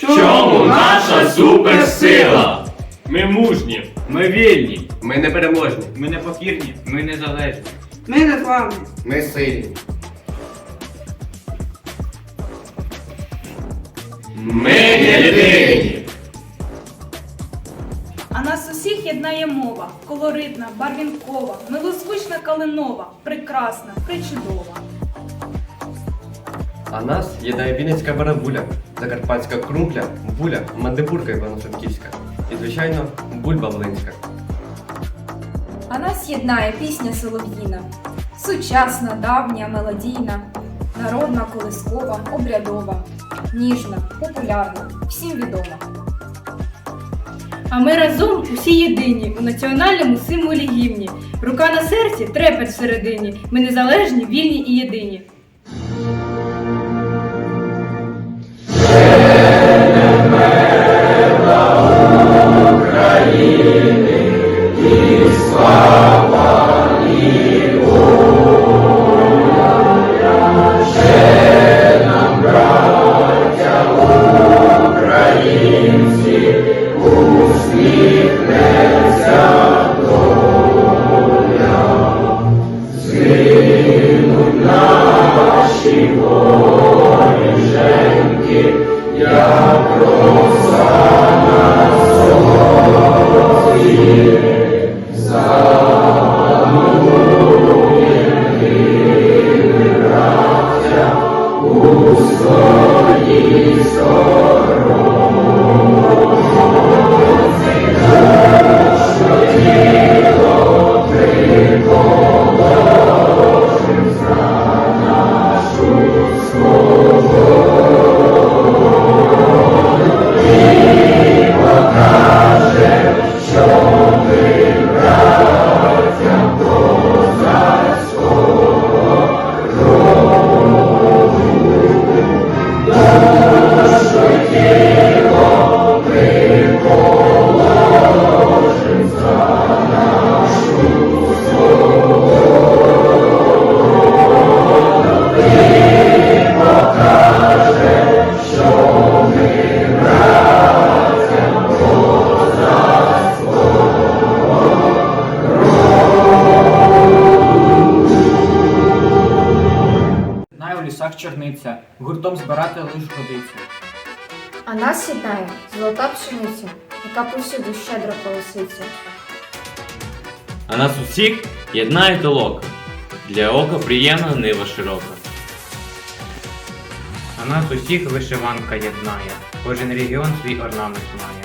чому наша суперсила? Ми мужні, ми вільні, Ми непереможні. ми непокірні, ми незалежні. Ми не з вами. Ми сильні. Ми єдині. А нас усіх єднає мова, колоритна, барвінкова, милозвучна калинова, прекрасна, причудова. А нас єднає Вінницька барабуля, Закарпатська крумпля, буля, мандибурка Івано-Франківська. І, звичайно, бульба Волинська. А нас єднає пісня солов'їна, сучасна, давня, мелодійна, народна, колискова, обрядова, ніжна, популярна, всім відома. А ми разом усі єдині у національному символі гімні. Рука на серці, трепет всередині. Ми незалежні, вільні і єдині. Знає гуртом збирати лиш годиться. А нас єднає золота пшениця, яка повсюду щедро колоситься. А нас усіх єднає толока. Для ока приємна нива широка. А нас усіх вишиванка єднає, кожен регіон свій орнамент має.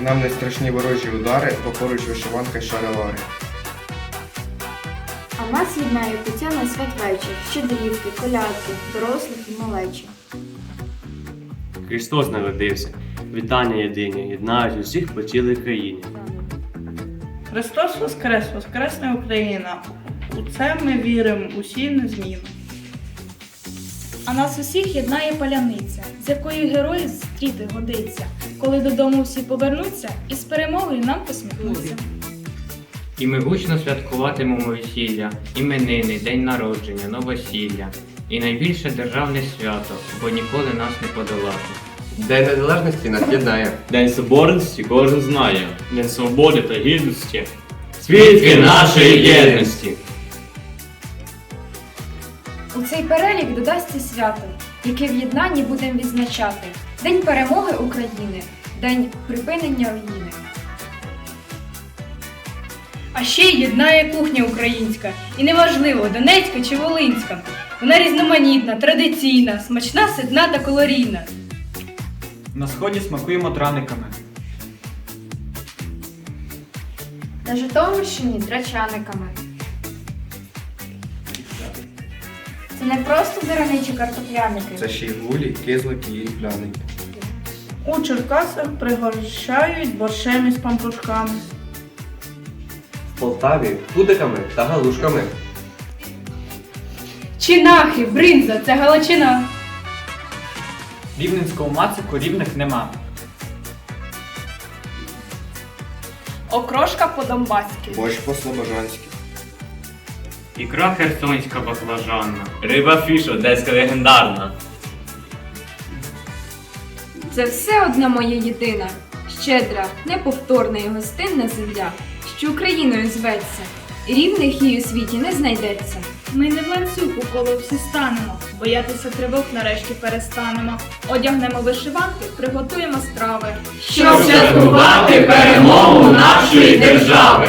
Нам не страшні ворожі удари, бо поруч вишиванка шаровари. Нас єднає Тетяна святвечір, щедрівки, колядки, дорослих і малечі. Христос народився. Вітання єдині, єднають усіх по цілій країні. Христос Воскрес, Воскресне Україна. У це ми віримо усі незмінно. А нас усіх єднає паляниця, з якою герої зустріти годиться, коли додому всі повернуться і з перемогою нам посміхнуться. І ми гучно святкуватимемо весілля, іменини, день народження, новосілля. І найбільше державне свято, бо ніколи нас не подолати. День незалежності нас єднає. День соборності кожен знає. День свободи та гідності. Свідки нашої єдності. У цей перелік додасться свято, яке в єднанні будемо відзначати. День перемоги України, день припинення руїни. А ще й єднає кухня українська. І неважливо, Донецька чи Волинська. Вона різноманітна, традиційна, смачна, ситна та калорійна. На сході смакуємо драниками. На Житомирщині драчаниками. Це не просто деревничі картопляники. Це ще й гулі, кизлики і пляники. У Черкасах пригощають борщем із пампушками. Полтаві пудиками та галушками. Чинахи, бринза, це галичина. Рівненського мацику рівних нема. Окрошка по-донбаськи. Борщ по-слобожанськи. Ікра херсонська баклажанна. Риба фіш одеська легендарна. Це все одна моя єдина, щедра, неповторна і гостинна земля, що Україною зветься, рівних їй у світі не знайдеться. Ми не в ланцюг у коло всі станемо, боятися тривог нарешті перестанемо. Одягнемо вишиванки, приготуємо страви. Щоб святкувати перемогу нашої держави.